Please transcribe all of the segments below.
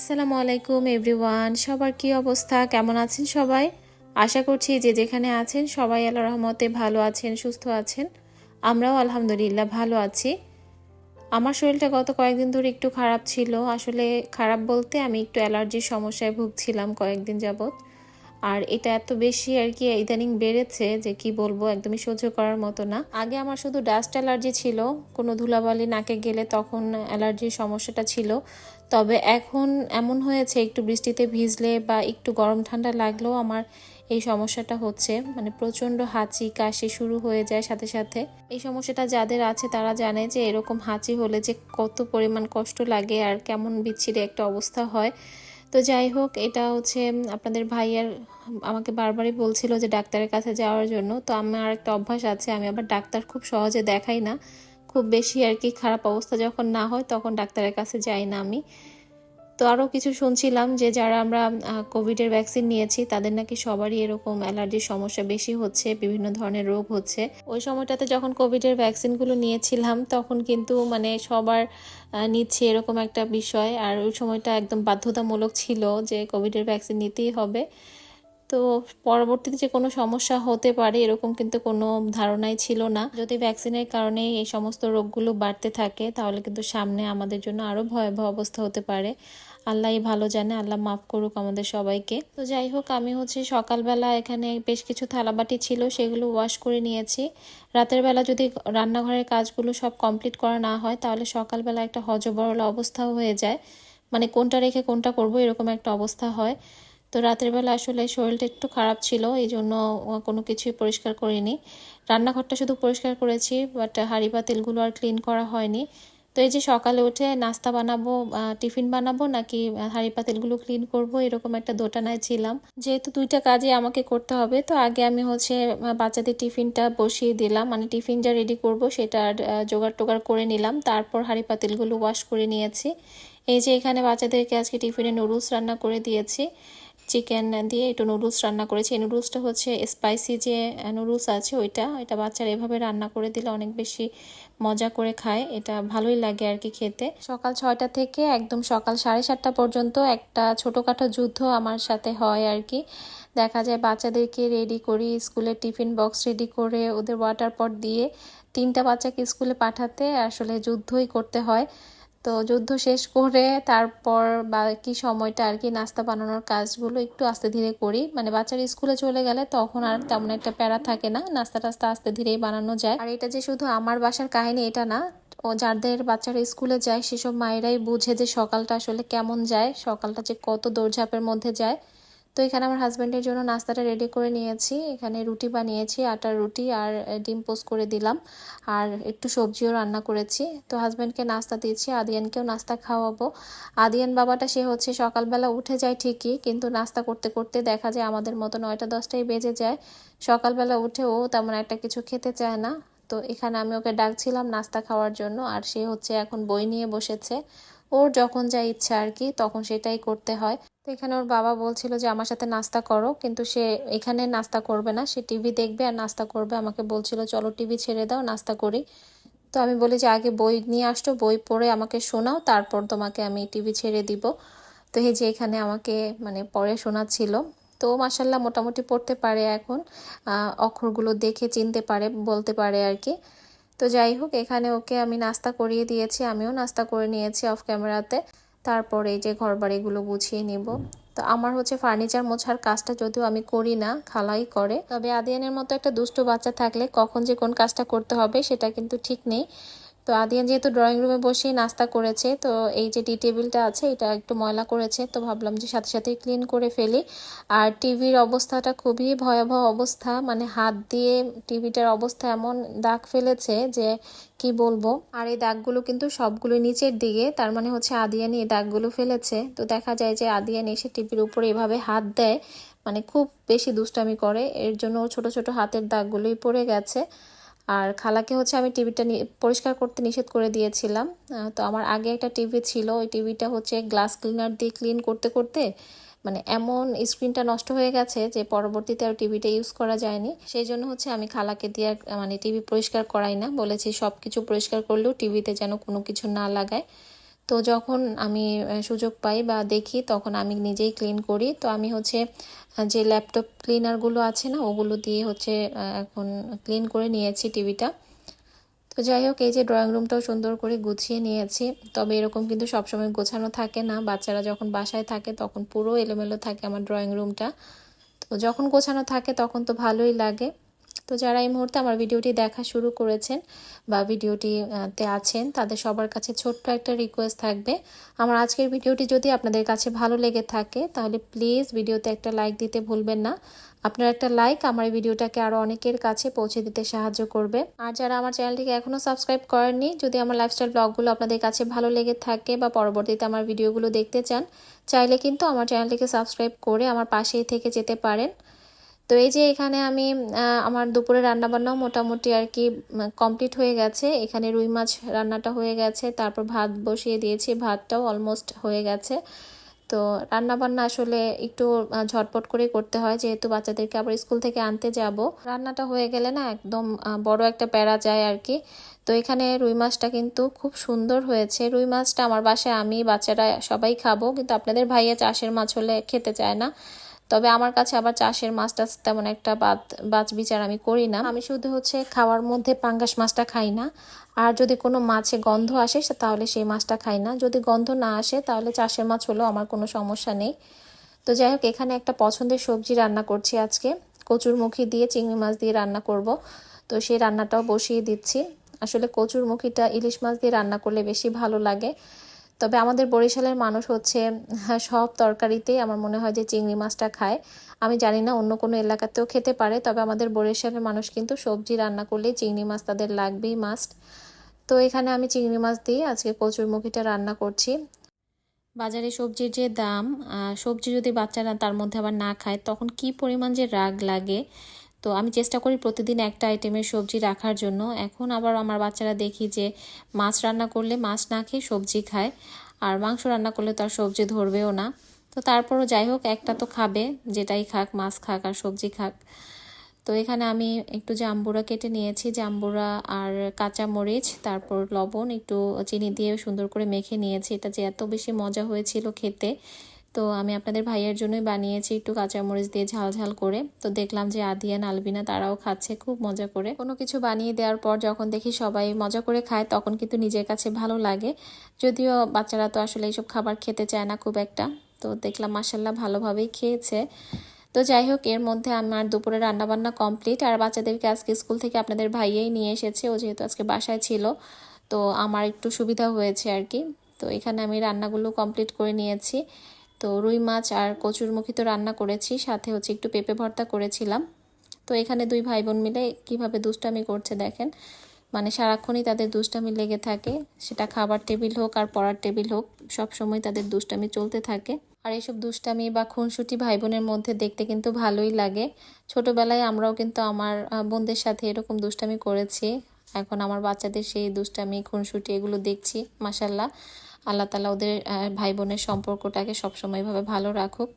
আসসালামু আলাইকুম, এভরিওয়ান। সবার কি অবস্থা? কেমন আছেন সবাই? আশা করছি যে যেখানে আছেন সবাই আল্লাহ রহমতে ভালো আছেন, সুস্থ আছেন। আমরাও আলহামদুলিল্লাহ ভালো আছি। আমার শরীরটা গত কয়েকদিন ধরে একটু খারাপ ছিল। আসলে খারাপ বলতে আমি একটু অ্যালার্জির সমস্যায় ভুগছিলাম কয়েকদিন যাবৎ। আর এটা এত বেশি আর কি ইদানিং বেড়েছে যে কি বলব, একদমই সহ্য করার মতো না। আগে আমার শুধু ডাস্ট অ্যালার্জি ছিল, কোনো ধুলাবালি নাকে গেলে তখন অ্যালার্জির সমস্যাটা ছিল। তবে এখন এমন হয়েছে, একটু বৃষ্টিতে ভিজলে বা একটু গরম ঠান্ডা লাগলেও আমার এই সমস্যাটা হচ্ছে। মানে প্রচণ্ড হাঁচি, কাশি শুরু হয়ে যায় সাথে সাথে। এই সমস্যাটা যাদের আছে তারা জানে যে এরকম হাঁচি হলে যে কত পরিমাণ কষ্ট লাগে আর কেমন বিচ্ছিরি একটা অবস্থা হয়। তো যাই হোক, এটা হচ্ছে আপনাদের ভাইয়ার, আমাকে বারবারই বলছিল যে ডাক্তারের কাছে যাওয়ার জন্য। তো আমার একটা অভ্যাস আছে, আমি আবার ডাক্তার খুব সহজে দেখাই না। খুব বেশি আর কি খারাপ অবস্থা যখন না হয় তখন ডাক্তারের কাছে যাই না আমি। তো আরও কিছু শুনছিলাম যে যারা আমরা কোভিডের ভ্যাকসিন নিয়েছি তাদের নাকি সবারই এরকম অ্যালার্জির সমস্যা বেশি হচ্ছে, বিভিন্ন ধরনের রোগ হচ্ছে। ওই সময়টাতে যখন কোভিডের ভ্যাকসিনগুলো নিয়েছিলাম তখন কিন্তু মানে সবার নিচ্ছে এরকম একটা বিষয়। আর ওই সময়টা একদম বাধ্যতামূলক ছিল যে কোভিডের ভ্যাকসিন নিতেই হবে। তো পরবর্তীতে যে কোনো সমস্যা হতে পারে এরকম কিন্তু কোনো ধারণাই ছিল না। যদি ভ্যাকসিনের কারণে এই সমস্ত রোগগুলো বাড়তে থাকে, তাহলে কিন্তু সামনে আমাদের জন্য আরও ভয়াবহ অবস্থা হতে পারে। আল্লাহ ভালো জানে, আল্লাহ মাফ করুক আমাদের সবাইকে। তো যাই হোক, আমি হচ্ছে সকালবেলা এখানে বেশ কিছু থালাবাটি ছিল, সেগুলো ওয়াশ করে নিয়েছি। রাতের বেলা যদি রান্নাঘরের কাজগুলো সব কমপ্লিট করা না হয়, তাহলে সকালবেলা একটা হজবরল অবস্থাও হয়ে যায়। মানে কোনটা রেখে কোনটা করব এরকম একটা অবস্থা হয়। তো রাতের বেলা আসলে শরীরটা একটু খারাপ ছিল, এই জন্য কোনো কিছুই পরিষ্কার করিনি। রান্নাঘরটা শুধু পরিষ্কার করেছি বাট হাঁড়ি পাতিলগুলো আর ক্লিন করা হয়নি। তো এই যে সকালে উঠে নাস্তা বানাবো টিফিন বানাবো, নাকি হাঁড়ি পাতিলগুলো ক্লিন করব, এরকম একটা দোটানায় ছিলাম। যেহেতু দুইটা কাজই আমাকে করতে হবে, তো আগে আমি হচ্ছে বাচ্চাদের টিফিনটা বসিয়ে দিলাম। মানে টিফিন যা রেডি করব, সেটা জোগাড় টোগাড় করে নিলাম। তারপর হাঁড়ি পাতিলগুলো ওয়াশ করে নিয়েছি। এই যে এখানে বাচ্চাদেরকে আজকে টিফিনে নুডলস রান্না করে দিয়েছি। চিকেন দিয়ে একটু নুডলস রান্না করেছি। এই নুডলসটা হচ্ছে স্পাইসি যে নুডলস আছে ওইটা। এটা বাচ্চারা এভাবে রান্না করে দিলে অনেক বেশি মজা করে খায়। এটা ভালোই লাগে আর কি খেতে। সকাল ছয়টা থেকে একদম সকাল সাড়ে সাতটা পর্যন্ত একটা ছোটোখাটো যুদ্ধ আমার সাথে হয় আর কি। দেখা যায় বাচ্চাদেরকে রেডি করি, স্কুলের টিফিন বক্স রেডি করে ওদের ওয়াটার পট দিয়ে তিনটা বাচ্চাকে স্কুলে পাঠাতে আসলে যুদ্ধই করতে হয়। তো যুদ্ধ শেষ করে তারপর বাকি সময়টা আর কি নাস্তা বানানোর কাজগুলো একটু আস্তে ধীরে করি। মানে বাচ্চারা স্কুলে চলে গেলে তখন আর তেমন একটা প্যারা থাকে না, নাস্তা টাস্তা আস্তে ধীরেই বানানো যায়। আর এটা যে শুধু আমার বাসার কাহিনী এটা না, ও যাদের বাচ্চারা স্কুলে যায় সেসব মায়েরাই বুঝে যে সকালটা আসলে কেমন যায়, সকালটা যে কত দৌড়ঝাঁপের মধ্যে যায়। তো এখানে আমার হাজব্যান্ডের জন্য নাস্তাটা রেডি করে নিয়েছি। এখানে রুটি বানিয়েছি আটার রুটি আর ডিম পোস্ট করে দিলাম। আর একটু সবজিও রান্না করেছি। তো হাজব্যান্ডকে নাস্তা দিয়েছি, আদিয়ানকেও নাস্তা খাওয়াবো। আদিয়ান বাবাটা, সে হচ্ছে সকালবেলা উঠে যায় ঠিকই, কিন্তু নাস্তা করতে করতে দেখা যায় আমাদের মতো নয়টা দশটায় বেজে যায়। সকালবেলা উঠে ও তেমন একটা কিছু খেতে চায় না। তো এখানে আমি ওকে ডাকছিলাম নাস্তা খাওয়ার জন্য, আর সে হচ্ছে এখন বই নিয়ে বসেছে। ওর যখন যা ইচ্ছা আর কি, তখন সেটাই করতে হয়। তো এখানে ওর বাবা বলছিল যে, আমার সাথে নাস্তা করো। কিন্তু সে এখানে নাস্তা করবে না। সে টিভি দেখবে আর নাস্তা করবে। আমাকে বলছিল, চলো টিভি ছেড়ে দাও, নাস্তা করি। তো আমি বলি যে, আগে বই নিয়ে আসতো বই পড়ে আমাকে শোনাও, তারপর তোমাকে আমি টিভি ছেড়ে দিব। তো এই যে এখানে আমাকে মানে পড়ে শোনাচ্ছিল। তো মাসাল্লাহ মোটামুটি পড়তে পারে এখন। অক্ষরগুলো দেখে চিনতে পারে, বলতে পারে আর কি। তো যাই হোক, এখানে ওকে আমি নাস্তা করিয়ে দিয়েছি, আমিও নাস্তা করে নিয়েছি অফ ক্যামেরাতে তারপরে যে ঘর বাড়িগুলো গুছিয়ে নিব। তো আমার হচ্ছে ফার্নিচার মোছার কাজটা যদিও আমি করি না, খালাই করে। তবে আদিয়ানের মতো একটা দুষ্ট বাচ্চা থাকলে কখন যে কোন কাজটা করতে হবে সেটা কিন্তু ঠিক নেই। তো আদিয়ান যেহেতু ড্রয়িং রুমে বসেই নাস্তা করেছে, তো এই যে টি টেবিলটা আছে, এটা একটু ময়লা করেছে, তো ভাবলাম যে সাথে সাথেই ক্লিন করে ফেলি। আর টিভির অবস্থাটা খুবই ভয়াবহ অবস্থা মানে হাত দিয়ে টিভিটার অবস্থা এমন দাগ ফেলেছে যে কি বলব। আর এই দাগগুলো কিন্তু সবগুলো নিচের দিকে, তার মানে হচ্ছে আদিয়ানি এই দাগগুলো ফেলেছে। তো দেখা যায় যে আদিয়ান এসে টিভির উপরে এভাবে হাত দেয় মানে খুব বেশি দুষ্টামি করে, এর জন্য ছোট ছোট হাতের দাগগুলোই পড়ে গেছে। আর খালাকে হচ্ছে আমি টিভিটা পরিষ্কার করতে নিষেধ করে দিয়েছিলাম। তো আমার আগে একটা টিভি ছিল, ওই টিভিটা হচ্ছে গ্লাস ক্লিনার দিয়ে ক্লিন করতে করতে মানে এমন স্ক্রিনটা নষ্ট হয়ে গেছে যে পরবর্তীতে আর টিভিটা ইউজ করা যায়নি। সেই জন্য হচ্ছে আমি খালাকে দিয়ে মানে টিভি পরিষ্কার করাই না, বলেছি সব কিছু পরিষ্কার করলেও টিভিতে যেন কোনো কিছু না লাগায়। তো যখন আমি সুযোগ পাই বা দেখি, তখন আমি নিজেই ক্লিন করি। তো আমি হচ্ছে যে ল্যাপটপ ক্লিনারগুলো আছে না, ওগুলো দিয়ে হচ্ছে এখন ক্লিন করে নিয়েছি টিভিটা তো যাই হোক, এই যে ড্রয়িং রুমটাও সুন্দর করে গুছিয়ে নিয়েছি। তবে এরকম কিন্তু সবসময় গোছানো থাকে না। বাচ্চারা যখন বাসায় থাকে, তখন পুরো এলোমেলো থাকে আমার ড্রয়িং রুমটা তো যখন গোছানো থাকে, তখন তো ভালোই লাগে। তো যারা এই মুহূর্তে আমার ভিডিওটি দেখা শুরু করেছেন বা ভিডিওটিতে আছেন, তাদের সবার কাছে ছোট্ট একটা রিকোয়েস্ট থাকবে। আমার আজকের ভিডিওটি যদি আপনাদের কাছে ভালো লেগে থাকে, তাহলে প্লিজ ভিডিওতে একটা লাইক দিতে ভুলবেন না। আপনার একটা লাইক আমার এই ভিডিওটাকে আরও অনেকের কাছে পৌঁছে দিতে সাহায্য করবে। আর যারা আমার চ্যানেলটিকে এখনও সাবস্ক্রাইব করেননি, যদি আমার লাইফস্টাইল ব্লগগুলো আপনাদের কাছে ভালো লেগে থাকে বা পরবর্তীতে আমার ভিডিওগুলো দেখতে চান, চাইলে কিন্তু আমার চ্যানেলটিকে সাবস্ক্রাইব করে আমার পাশেই থেকে যেতে পারেন। তো এই যে এখানে আমি আমার দুপুরে রান্নাবান্নাও মোটামুটি আর কি কমপ্লিট হয়ে গেছে। এখানে রুই মাছ রান্নাটা হয়ে গেছে, তারপর ভাত বসিয়ে দিয়েছি, ভাতটাও অলমোস্ট হয়ে গেছে। তো রান্নাবান্না আসলে একটু ঝটপট করে করতে হয়, যেহেতু বাচ্চাদেরকে আবার স্কুল থেকে আনতে যাব। রান্নাটা হয়ে গেলে না একদম বড় একটা প্যারা যায় আর কি। তো এখানে রুই মাছটা কিন্তু খুব সুন্দর হয়েছে। রুই মাছটা আমার বাসায় আমি, বাচ্চারা সবাই খাব, কিন্তু আপনাদের ভাইয়া চাষের মাছ হলে খেতে চায় না। তবে আমার কাছে আবার চাষের মাছটা তেমন একটা বাদ, বাজ বিচার আমি করি না। আমি শুধু হচ্ছে খাওয়ার মধ্যে পাঙ্গাস মাছটা খাই না। আর যদি কোনো মাছে গন্ধ আসে তাহলে সেই মাছটা খাই না। যদি গন্ধ না আসে, তাহলে চাষের মাছ হলেও আমার কোনো সমস্যা নেই। তো যাই হোক, এখানে একটা পছন্দের সবজি রান্না করছি আজকে। কচুর মুখি দিয়ে চিংড়ি মাছ দিয়ে রান্না করব। তো সেই রান্নাটাও বসিয়ে দিচ্ছি। আসলে কচুর মুখিটা ইলিশ মাছ দিয়ে রান্না করলে বেশি ভালো লাগে। তবে আমাদের বরিশালের মানুষ হচ্ছে হ্যাঁ, সব তরকারিতেই আমার মনে হয় যে চিংড়ি মাছটা খায়। আমি জানি না অন্য কোনো এলাকাতেও খেতে পারে তবে আমাদের বরিশালের মানুষ কিন্তু সবজি রান্না করলেই চিংড়ি মাছ তাদের লাগবেই মাস্ট তো এখানে আমি চিংড়ি মাছ দিয়ে আজকে কচুরমুখিটা রান্না করছি। বাজারে সবজির যে দাম সবজি যদি বাচ্চারা তার মধ্যে আবার না খায় তখন কি পরিমাণ যে রাগ লাগে তো আমি চেষ্টা করি প্রতিদিন একটা আইটেমের সবজি রাখার জন্য। এখন আবার আমার বাচ্চারা দেখি যে মাছ রান্না করলে মাছ না খেয়ে সবজি খায়, আর মাংস রান্না করলে তো আর সবজি ধরবেও না। তো তারপরও যাই হোক, একটা তো খাবে, যেটাই খাক, মাছ খাক আর সবজি খাক। তো এখানে আমি একটু জাম্বুরা কেটে নিয়েছি, জাম্বুরা আর কাঁচা মরিচ, তারপর লবণ, একটু চিনি দিয়ে সুন্দর করে মেখে নিয়েছি। এটা যে এত বেশি মজা হয়েছিল খেতে তো আমি আপনাদের ভাইয়ের জন্যই বানিয়েছি একটু কাঁচামরিচ দিয়ে ঝাল ঝাল করে। তো দেখলাম যে আদিয়ান আলবিনা তারাও খাচ্ছে খুব মজা করে। কোনো কিছু বানিয়ে দেওয়ার পর যখন দেখি সবাই মজা করে খায়, তখন কিন্তু নিজের কাছে ভালো লাগে। যদিও বাচ্চারা তো আসলে এইসব খাবার খেতে চায় না খুব একটা। তো দেখলাম মাসাল্লাহ ভালোভাবেই খেয়েছে। তো যাই হোক, এর মধ্যে আমার দুপুরে রান্নাবান্না কমপ্লিট। আর বাচ্চাদেরকে আজকে স্কুল থেকে আপনাদের ভাইয়েই নিয়ে এসেছে। ও যেহেতু আজকে বাসায় ছিল, তো আমার একটু সুবিধা হয়েছে আর কি। তো এখানে আমি রান্নাগুলো কমপ্লিট করে নিয়েছি। তো রুই মাছ আর কচুরমুখী তো রান্না করেছি, সাথে হচ্ছে একটু পেঁপে ভর্তা করেছিলাম। তো এখানে দুই ভাই বোন মিলে কীভাবে দুষ্টামি করছে দেখেন। মানে সারাক্ষণই তাদের দুষ্টামি লেগে থাকে, সেটা খাবার টেবিল হোক আর পড়ার টেবিল হোক সব সময় তাদের দুষ্টামি চলতে থাকে। আর এইসব দুষ্টামি বা খুনসুটি ভাই বোনের মধ্যে দেখতে কিন্তু ভালোই লাগে। ছোটবেলায় আমরাও কিন্তু আমার বোনদের সাথে এরকম দুষ্টামি করেছি। এখন আমার বাচ্চাদের সেই দুষ্টামি, খুনসুটি এগুলো দেখছি মাসাল্লাহ আল্লাহ তালা ওদের ভাই বোনের সম্পর্কটাকে সবসময়ভাবে ভালো রাখুক।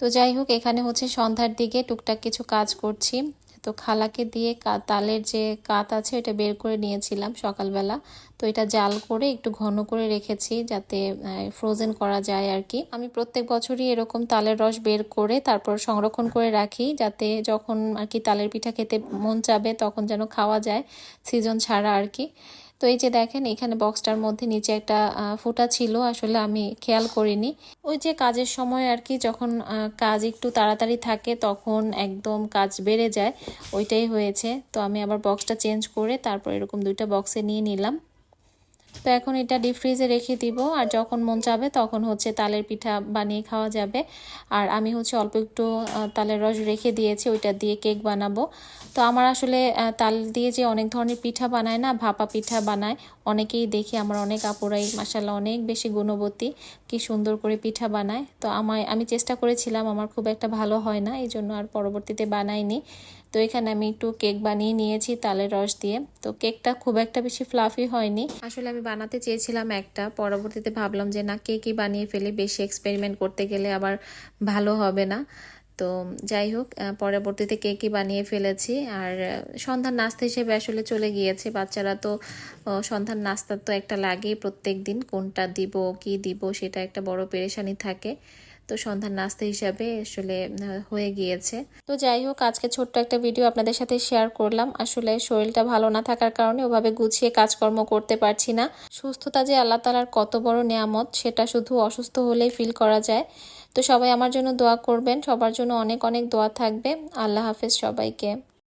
তো যাই হোক, এখানে হচ্ছে সন্ধ্যার দিকে টুকটাক কিছু কাজ করছি। তো খালাকে দিয়ে তালের যে কাত আছে এটা বের করে নিয়েছিলাম সকালবেলা। তো এটা জাল করে একটু ঘন করে রেখেছি যাতে ফ্রোজেন করা যায় আর কি। আমি প্রত্যেক বছরই এরকম তালের রস বের করে তারপর সংরক্ষণ করে রাখি যাতে যখন আর কি তালের পিঠা খেতে মন চাবে তখন যেন খাওয়া যায় সিজন ছাড়া আর কি। তো এই যে দেখেন, এখানে বক্সটার মধ্যে নিচে একটা ফুটা ছিল, আসলে আমি খেয়াল করিনি। ওই যে কাজের সময় আর কি, যখন কাজ একটু তাড়াতাড়ি থাকে, তখন একদম কাজ বেড়ে যায়, ওইটাই হয়েছে। তো আমি আবার বক্সটা চেঞ্জ করে তারপর এরকম দুইটা বক্সে নিয়ে নিলাম। তো এখন এটা ডিপ ফ্রিজে রেখে দিব। আর যখন মন চাবে তখন হচ্ছে তালের পিঠা বানিয়ে খাওয়া যাবে। আর আমি হচ্ছে অল্প একটু তালের রস রেখে দিয়েছি, ওইটা দিয়ে কেক বানাবো। তো আমার আসলে তাল দিয়ে যে অনেক ধরনের পিঠা বানায় না, ভাপা পিঠা বানায় অনেকেই দেখি আমার অনেক আপুরাই মাসাল্লাহ অনেক বেশি গুণবতী। কি সুন্দর করে পিঠা বানায়। তো আমায়, আমি চেষ্টা করেছিলাম, আমার খুব একটা ভালো হয় না এই জন্য আর পরবর্তীতে বানাইনি। তো এখানে আমি একটু কেক বানিয়ে নিয়েছি তালের রস দিয়ে। তো কেকটা খুব একটা বেশি ফ্লাফি হয়নি। আসলে আমি বানাতে চেয়েছিলাম একটা, পরবর্তীতে ভাবলাম যে না, কেকই বানিয়ে ফেলে, বেশি এক্সপেরিমেন্ট করতে গেলে আবার ভালো হবে না। তো যাই হোক পরবর্তীতে কেকই বানিয়ে ফেলেছি আর সন্ধ্যার নাস্তা হিসেবে আসলে চলে গিয়েছে। বাচ্চারা তো সন্ধ্যার নাস্তা তো একটা লাগেই প্রত্যেক দিন, কোনটা দিব, কি দিব, সেটা একটা বড় পেরেশানি থাকে। তো সন্ধ্যার নাস্তা হিসাবে আসলে হয়ে গিয়েছে। তো যাই হোক, আজকে ছোট্ট একটা ভিডিও আপনাদের সাথে শেয়ার করলাম। আসলে শরীরটা ভালো না থাকার কারণে ওভাবে গুছিয়ে কাজকর্ম করতে পারছি না। সুস্থতা যে আল্লাহ তালার কত বড় নেয়ামত, সেটা শুধু অসুস্থ হলেই ফিল করা যায়। তো সবাই আমার জন্য দোয়া করবেন। সবার জন্য অনেক অনেক দোয়া থাকবে। আল্লাহ হাফেজ সবাইকে।